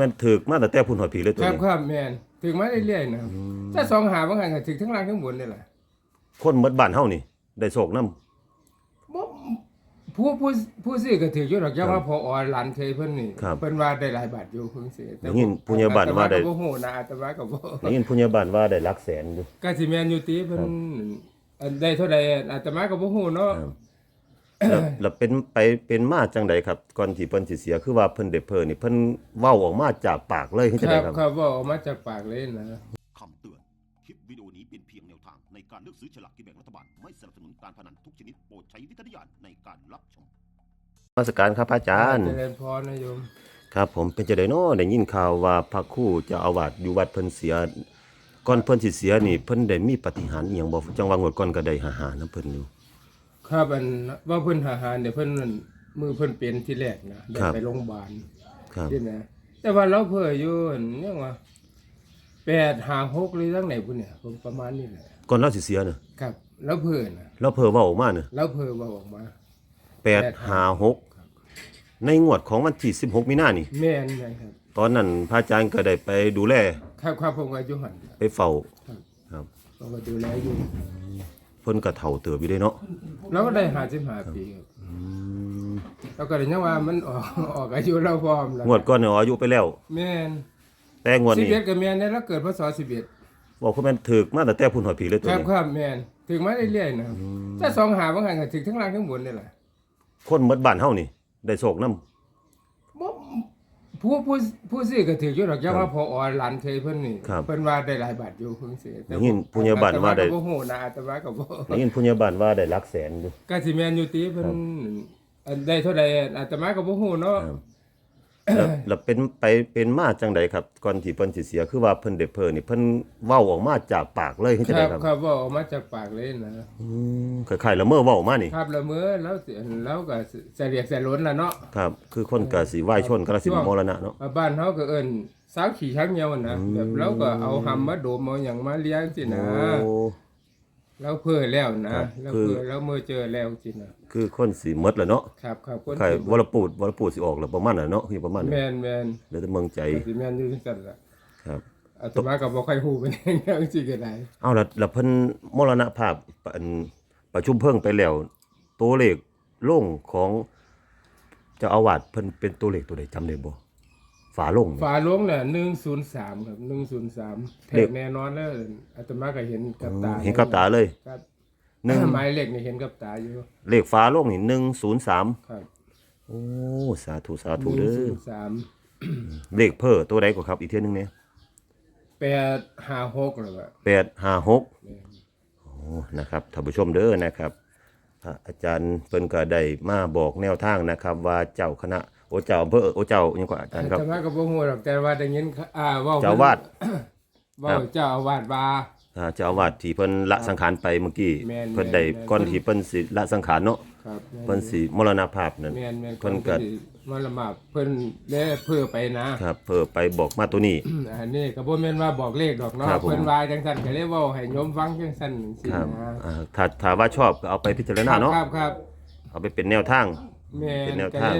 มันถึกมาแต่แต่พุ่นหอยผีเลยตัวครับนี้ครับแม่นถึงมาเรื่อยๆนะครับถ้าสองหาบางหันก็ถึงทั้งล่างทั้งบนนี่แหละคนหมดบ้านเฮานี่ ได้โศกน้บ่ผู้ผู้ผู้ซื้อก็ถืออยู่ดอกครับย่าว่าพออหลานเคยเพิ่นนี่ครับเพิ่นว่าได้หลายบาทอยู่เพิ่นสิได้ยินผู้ใหญ่บ้านว่าได้ แต่ก็บ่ฮู้นะแต่ว่าก็บ่ำได้ยินผู้ใหญ่บ้านว่าได้หลักแสนอยู่ ก็สิแม่นอยู่ติเพิ่นอันได้เท่าใดอาตมาก็บ่ฮู้เนาะครับ แล้วแล้วเป็นไปเป็นมาจังใดครับก่อนที่เพิ่นสิเสียคือว่าเพิ่นได้เพิ่นนี่เพิ่นเว้าออกมาจากปากเลยคือจังคไดรับครับ ครับเว่าออกมาจากปากเลยนะ คำเตือน คลิปวิดีโอนี้เป็นเพียงแนวทางในการเลือกซื้อฉลากกินแบ่งรัฐบาล ไม่สนับสนุนการพนันทุกชนิดโปรดใช้วิจารณญาณในการรับชม นมาสการครับพระอาจารย์ เจริญพรนะโยม ครับผมเป็นจังไดเนาะได้ยินข่าวว่าพระครูเจะอาวาสอยู่วัดเพิ่นเสียก่อนเพิ่นสิเสียนี่เพิ่นได้มีปาฏิหารย์อีหยังบ่จังว่างวดก่อนก็ได้หาหานํเพิ่นอยู่ ครับอันว่าเพิ่นหาหารเดี๋ยวเพิ่นนั่นมือเพิ่นเป็นที่แรกนะได้ครับ ไปโรงพยาบาลครับที่นะแต่ว่าเราเพิ่ออยู่อันยังว่า8 5 6หรือจังไหนพุ่นเนี่ยผมประมาณนี้แหละก่อนเราสิเสียน่ะครับแล้วเพิ่นน่ะเราเพ้อเว้าออกมาน่ะแล้วเพิ่อว่าออกมา 856 ในงวดของวันที่ 16 มีนานี่ แม่นนะครับ ตอนนั้นพระอาจารย์ก็ได้ไปดูแล ครับครับผมก็อยู่หั่นครับไปเฝ้าครับ ครับผมก็ดูแลอยู่ เพิ่นก็เฒ่าเติบอยู่เด้เนาะเราก็ได้55ปีครับแล้วก็ได้ยังว่ามันออกออกอายุเราพร้อมแล้วงวดก่อนเนี่ยอายุไปแล้ว แม่นแต่งวดสิบนี้เอ็ดกับแม่นเนี่ยเราเกิดพศ11บอกว่ามันถึกมาแต่แต่พุ่นหอยผีเลยตัวครับนี้ครับแม่นถึงมาเรื่อยๆนะครับถ้าสองหาบางหันก็ถึงทั้งล่างทั้งบนนี่แหละคนหมดบ้านเฮานี่ ได้โศกน้บ่ ผู้ผู้ผู้ซื้อก็ถืออยู่ดอกย่าว่าพออหลานเคยเพิ่นนี่ครับ เพิ่นว่าได้หลายบาทอยู่เพิ่นสิได้ยินผู้ใหญ่บ้านว่าได้ แต่ก็บ่ฮู้นะแต่ว่าก็บ่ำได้ยินผู้ใหญ่บ้านว่าได้หลักแสนอยู่ ก็สิแม่นอยู่ติเพิ่นอันได้เท่าใดอาตมาก็บ่ฮู้เนาะครับ แล้วแล้วเป็นไปเป็นมาจังใดครับก่อนที่เพิ่นสิเสียคือว่าเพิ่นได้เพิ่นนี่เพิ่นเว้าออกมาจากปากเลยคือคจังไดรับครับครับเว่าออกมาจากปากเลยนะอืมคล้ายๆละเมอเว้าออกมานี่ ครับละเมอแล้วสิแล้วก็เสียเรียกเสียล้นล่ะเนาะครับ คือคนก็สิวายชนก็สิมรณะเนาะ บ้านเฮาก็เอิ้นสาวขี่ช้างเหนียวนะแบบเราก็เอาหำมาโดมเอาหยังมาเลี้ยงสินะ โอ้ แล้วเพื่อแล้วนะครับแล้วคือเพื่อแล้วเมื่อเจอแล้วสินะคือคนสิหมดแล้วเนาะครับครับคนใครวรปูดวรปูดสิออกแล้วประมาณนั้นเนาะคือประมาณนั้นแม่นแม่นเหลือแต่เมืองใจก็สิแม่นอยู่จังซั่นล่ะครับอาตมาก็บ่ค่อยฮู้เป็นหยังสิก็ได้เอาละแล้วเพิ่นมรณภาพอันประชุมเพิ่งไปแล้วตัวเลขโล่งของเจ้าอาวาสเพิ่นเป็นตัวเลขตัวใดจำได้บ่ ฝาโล่งนี่ฝาโลงน่ะ103ครับ103แท้เลขแน่นอนแล้วอาตมาก็เห็นกับตาเห็นกับตาเลยครับหนึ่งหมายเลขนี่เห็นกับตาอยู่เลขฝาโล่งนี่103ครับโอ้สาธุสาธุเด้อ103เลขเพ้อตัวใดก็ครับอีกเที่ยหนึงเนี่ย856แล้วก็856โอ้นะครับท่านผู้ชมเด้อนะครับพระอาจารย์เพิ่นก็ได้มาบอกแนวทางนะครับ ว่าเจ้าคณะ โอ้เจ้าอำเภอโอ้เจ้าหยังก็อาจารย์ครับอาตมาก็บ่ฮู้หรอกแต่ว่าได้ยินอ่าเว้าเจ้าอาวาสเว้าครับเจ้าอาวาสว่าอ่าเจ้าอาวาสที่เพิ่นละสังขารไปเมื่อกี้แม่นเพิ่นได้แม่นก่อนที่เพิ่นสิละสังขารเนาะครับเพิ่นสิมรณภาพนั่นแม่นแม่นเพิ่นก็มาละมาเพิ่นได้เพื่อไปนะครับเพิ่อไปบอกมาตัวนี้อันนี้ก็บ่แม่นว่าบอกเลขดอกเนาะครับผมเพิ่นว่าจังซั่นก็เลยเว้าให้โยมฟังจังซั่นจังซี่ครับนะอ่าถ้าถ้าว่าชอบก็เอาไปพิจารณาเนาะครับครับเอาไปเป็นแนวทางแม่เป็นนแนวก็ทางเล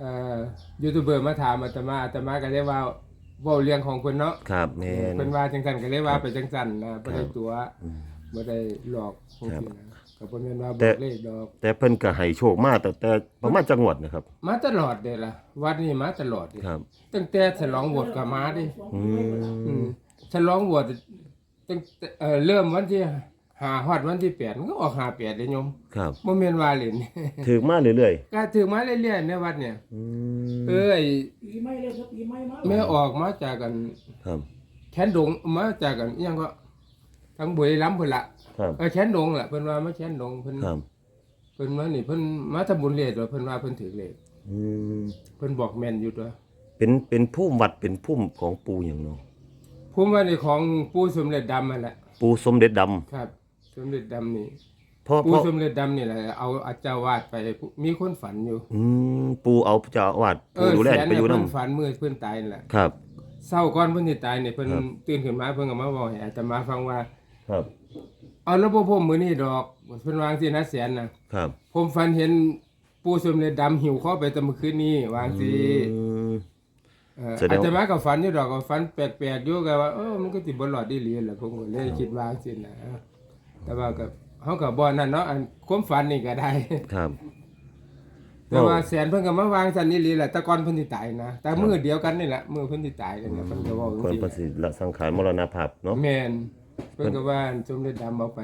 ยเอ่อยูทูบเบอร์มาถามอาตมาอาตมาก็เลยว่าเว้าเรื่องของเพิ่นเนาะครับแม่น เพิ่นว่าจังซั่นก็เลยว่าไปจังซั่นนะบ่ได้ครับตัวบ่ได้หลอกจังครับซี่นะก็บ่แม่นว่าบแต่อกเลขดอก แต่เพิ่นก็ให้โชคมาแต่แต่ประมาณจังหวัดนะครับ มาตลอดเด้ล่ะวัดนี้มาตลอดเด้ครับ ตั้งแต่ฉลองบวชก็มาดิอือืมมฉลองบวชตั้งแต่เอ่อเริ่มวันที่ หาฮอดวันที่8มันก็ออก58เด้โยมครับบ่แม่นว่าเล่น ถือมาเรื่อยก็ถึงมาเรื่อยๆในวัดเนี่ย ๆอืมเอ้ยปีใหม่เลยครับปีใหม่มาแม่ออกมาจากกันครับแขนดงมาจากกันอิหยังก็ทั้งบุรีรัมย์พุ่นละครับเออแขนดงล่ะเพิ่นว่ามาแขนดงเพิ่นครับเพิ่นมานี่เพิ่นมาทำบุญเลขว่าเพิ่นว่าเพิ่นถือเลขอืมเพิ่นบอกแม่นอยู่ตัวเป็นเป็นพุ่มวัดเป็นพุ่มของปู่หยังเนาะภูมิว่านี่ของปู่สมเด็จดำนั่นแหละปู่สมเด็จดำครับ สมเด็จดำนี่เพราะเพปู่ราะสมเด็จดำนี่แหละเอาอาจารย์วาดไปมีคนฝันอยู่อืมปู่เอาเจ้าอาวาสเอปู่อดูแลแสนไปอยู่น่ะนํเพิ่นฝันมื้อเพิ่นตายนั่นแหละครับเศร้าก่อนเพิ่นสิตายเนี่ยเพิ่นครับตื่นขึ้นมาเพิ่นก็มาบอกให้อาตมาฟังว่า ครับ เอาแล้วบ่ผมมื้อนี้ดอกเพิ่นวาจังซี่นะแสนน่ะครับ ผมฝันเห็นปู่สมเด็จดำหิวข้อไปแต่เมื่อคืนนี้วาจังซี่อืมเเออแสดงอาจจะมากับฝันอยู่ดอกก็ฝันแปลกๆอยู่ก็ว่าเออมันก็สิบ่รอดดีหลีแหละผมก็เลยคิดว่าจังซี่นะ แต่ว่าก็เฮาก็บ่นั่นเนาะอันความฝันนี่ก็ได้ ครับ แต่ว่าแสนเพิ่นก็มาวางซั่นนี่หลีแหละแต่ก่อนเพิ่นสิตายนะแต่มื้อเดียวกันนี่แหละมื้อเพิ่นสิตายกันเนี่ยเพิ่นก็เว้าคนจังประซี่สิทธิ์ละสังขารมรณภาพเนาะแม่นเพิ่นก็ว่าสมเด็จดำเอาไป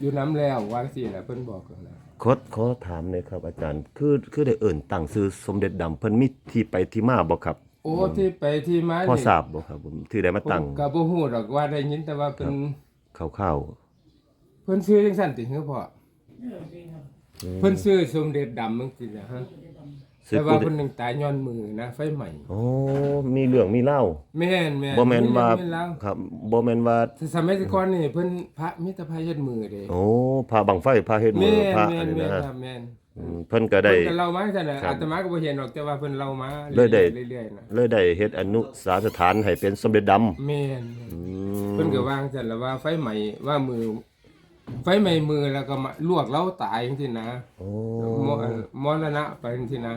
อยู่น้ำแล้วว่าซี่แหละเพิ่นบอกกันนะขอขอถามหน่อยครับอาจารย์คือคือได้เอิ่นตั้งชื่อสมเด็จดำเพิ่นมีที่ไปที่มาบ่ครับโอ้ที่ไปที่มาพอนี่ทราบบ่ครับผมที่ได้มาผมตั้งก็บ่ฮู้ดอกว่าได้ยินแต่ว่าเพิ่นคร่าวเพิ่นชื่อจังซั่นติคือพ่อเออจริงครับๆเพิ่นชื่อสมเด็จดำจังซี่นะฮะซื้อแต่ว่าผู้ใดเพิ่นนึงตายย้อนมือนะไฟใหม่ โอ้มีเรื่องมีเล่าแม่นแม่นบ่แม่นว่าแม่นแล้วครับบ่แม่นว่าสมัยแต่ก่อนนี่เพิ่นพระมิตรภัยเฮ็ดมือเด้โอ้พาบังไฟพาเฮ็ดมืแม่อนพาแม่อันนนี้แม่นนะครับแม่นอืมเพิ่นก็ได้ เพิ่นก็เล่ามาจังซั่นน่ะครับอาตมาก็บ่เห็นหรอกแต่ว่าเพิ่นเล่ามาเลยได้เรื่อยๆนะเลยได้เฮ็ดอนุสาสถานให้เป็นสมเด็จดำแม่นอืมเพิ่นก็วางจังแล้วว่าไฟใหม่ว่ามือ ไฟใหม่มือแล้วก็มาลวกเราตายจังซี่นะโอ้มรมรณะไปจังซี่นะ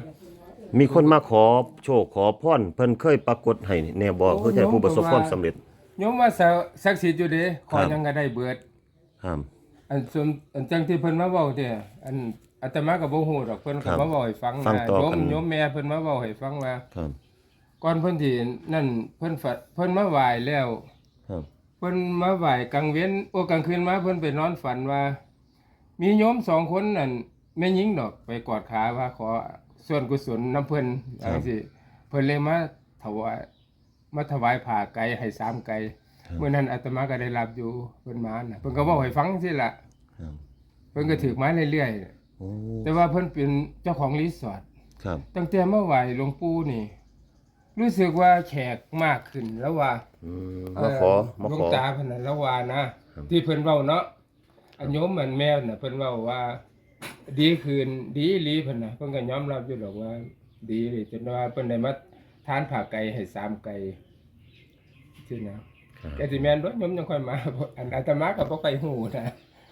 มีคนมาขอโชคขอพรเพิ่นเคยปรากฏให้แน่บ่โอ้เพื่อจะให้ผู้ประสบความโยมก็ว่าสำเร็จโยมว่าศักดิ์สิทธิ์อยู่เด้ขอครับหยังก็ได้เบิด ครับ อันส่วนอันจังที่เพิ่นมาเว้าเนี่ยอันอาตมาก็บ่ฮู้ดอกเพิ่นครัก็บมาเว้าให้ฟังฟังว่าต่อโยมกัน โยมแม่เพิ่นมาเว้าให้ฟังว่า ครับ ก่อนเพิ่นที่นั่นเพิ่นฝันเพิ่นมาไหว้แล้วครับ เพิ่นมาไหว้กลางเว้นโอ้กลางคืนมาเพิ่นไปนอนฝันว่า มีโยมสองคนนั่นแม่หญิงดอกไปกอดขาว่าขอส่วนกุศลน้ำเพิ่นจังซี่เพิ่นเลยมาถวายมาถวายผ้าไก่ให้สามไก่เมื่อนั้นอาตมาก็ได้รับอยู่เพิ่นมาน่ะเพิ่นก็เว้าให้ฟังซี่ล่ะครับเพิ่นก็ถือไม้เรื่อยโอ้ๆแต่ว่าเพิ่นเป็นเจ้าของรีสอร์ทครับตั้งแต่เมื่อไหวหลวงปู่นี่ รู้สึกว่าแขกมากขึ้นแล้วว่าอืมมาขอมาหลวขงอตาเพิ่นน่ะแล้วว่านะ ครับ ที่เพิ่นเว้าเนาะอันโยมเหมือนแมวน่ะเพิ่นเว้าว่า ดีคืนดีอีหลีเพิ่นน่ะเพิ่นก็ยอมรับอยู่ดอกว่า ดีอีหลีจนว่าเพิ่นได้มาทานผักไก่ให้สามไก่ที่นะครับแกสิแม่นบ่โยมยังค่อยมาอันอาตมาก็บ่ค่อยฮู้นะ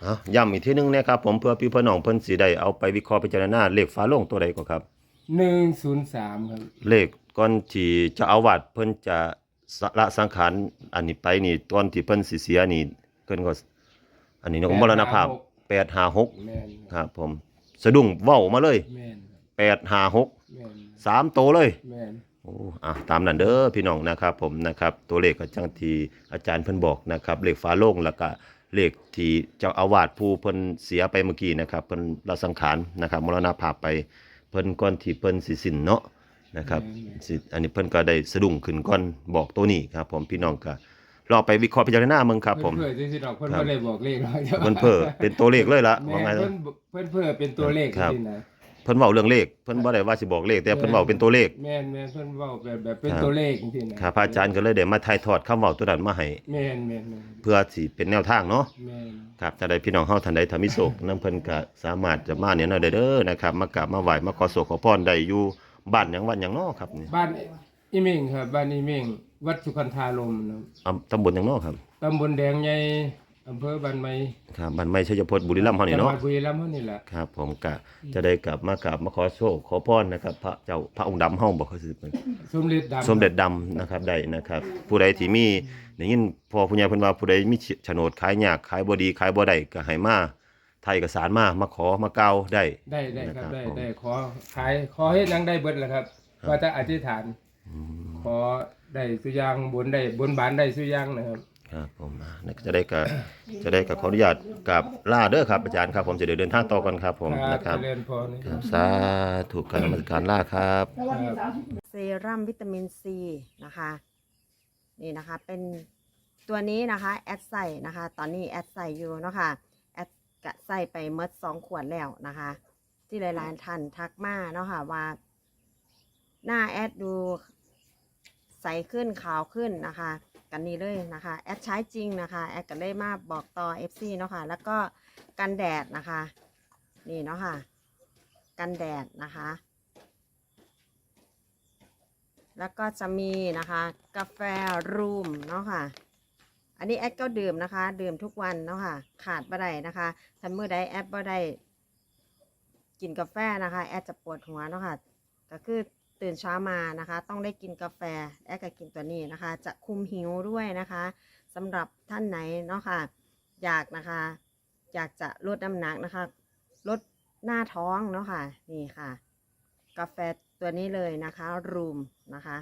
อะย้ำอีกทีหนึงนะครับผมเพื่อพี่พี่น้องเพิ่นสิได้เอาไปวิเคราะห์พิจารณาเลขฟ้าโลงตัวใดก็ครับ 103ครับเลข ก่อนที่เจะเอาวาดเพิ่นจะสละสังขารอันนี้ไปนี่ตอนที่เพิ่นสิเสียนี่เพิ่นก็อันนี้เนาะมรณภาพ856 แม่นครับครับผมสะดุ้งเว้ามาเลยแม่น856แม่น3โตเลยแม่นโอ้อะตามนั้นเด้อพี่น้องนะครับผมนะครับตัวเลขก็จังที่อาจารย์เพิ่นบอกนะครับเลขฟ้าโล่งแล้วก็เลขที่เจ้าอาวาสผู้เพิ่นเสียไปเมื่อกี้นะครับเพิ่นละสังขารนะครับมรณภาพไปเพิ่นก่อนที่เพิ่นสิสิ้นเนาะ นะครับสิอันนี้เพิ่นก็ได้สะดุ้งขึ้นก่อนบอกตัวนี้ครับ ผมพี่น้องก็รอไปวิเคราะห์พิจารณาเมืองครับ ผมเพิ่นเพื่อที่ดอกเพิ่นครับบ่ได้บอกเลขหรอกเพิ่นเพ้อเป็นตัวเลขเลยล่ะแม่ว่าไงเพิ่นเพิ่นเพื่อเป็นตัวเลขครับจริงๆนะเพิ่นเว้าเรื่องเลขเพิ่นบ่ได้ว่าสิบอกเลข แต่เพิ่นเว้าเป็นตัวเลขแม่นแม่นเพิ่นเว้าแบบแบบเป็นครับตัวเลขจริงๆนะครับพระอาจารย์ก็เลยได้มาถ่ายทอดคำเว้าตัวนั้นมาให้แม่นแม่นแม่นเพื่อสิเป็นแนวทางเนาะแม่นครับถ้าใดพี่น้องเฮาท่านใดทำมิโศกนำเพิ่นก็สามารถจะมาเนี่ยเนาะได้เด้อนะครับมากราบมาไหว้มาขอโศกขอพรได้อยู่ บ้านหยังวัดหยังเนาะครับนี่บ้านอีเม่งครับ บ้านอีเม่งวัดสุขันธารมนะอำตำบลหยังเนาะครับตำบลแดงใหญ่อำเภอบ้านไม้ครับบ้านไม้ชัยพจน์บุรีรัมย์เฮาจันี่งหเนาะวัดบุรีรัมย์เฮานี่แหละครับ ผมก็จะได้กลับมากราบมาขอโชคขอพรนะครับ พระเจ้าพระองค์ดำเฮาบ่คือสิเป็น สมเด็จดำสมเด็จดำนะครับได้นะครับผู้ใดที่มีได้ยินพ่อผู้ใหญ่เพิ่นว่าผู้ใดมีโฉนดขายยากขายบ่ดีขายบ่ได้ก็ให้มา ไทยเอกสารมามาขอมากล่าวได้ ได้ได้ครับได้นะครับผมได้ขอขายขอให้ยังได้เบิดแหละครับ ว่าจะอธิษฐาน ขอได้สุอยางบนได้บนบานได้สุอยางนะครับครับผมอ่านั่นก็จะได้กับจะได้กับขออนุญาตกับลาเด้อครับอาจารย์ครับผมจะเดี๋ยวเดินทางต่อกันครับผมนะครับเจริญพรนะคครัรับบสาธุการนมัสการลาครับแต่วันที่สามสิบเซรั่มวิตามินซีนะคะ นี่นะคะเป็นตัวนี้นะคะ แอดใส่นะคะ ตอนนี้แอดใส่อยู่เนาะคะแอด กะใส่ไปเมดสองขวดแล้วนะคะ ที่หลายๆท่านทักมาเนาะค่ะว่า หน้าแอดดูใสขึ้นขาวขึ้นนะคะ กันนี้เลยนะคะ แอดใช้จริงนะคะ แอดก็เลยมาบอกต่อ FC เนาะค่ะ แล้วก็กันแดดนะคะ นี่เนาะค่ะ กันแดดนะคะ แล้วก็จะมีนะคะ กาแฟรูมเนาะค่ะ อันนี้แอดก็ดื่มนะคะ ดื่มทุกวันเนาะค่ะ ขาดบ่ได้นะคะถ้ามื้อใดแอดบ่ได้กินกาแฟนะคะ แอดจะปวดหัวเนาะค่ะก็คือตื่นเช้ามานะคะ ต้องได้กินกาแฟแอดก็กินตัวนี้นะคะ จะคุมหิวด้วยนะคะสำหรับท่านไหนเนาะค่ะ อยากนะคะ อยากจะลดน้ำหนักนะคะ ลดหน้าท้องเนาะค่ะนี่ค่ะ กาแฟตัวนี้เลยนะคะรูมนะคะ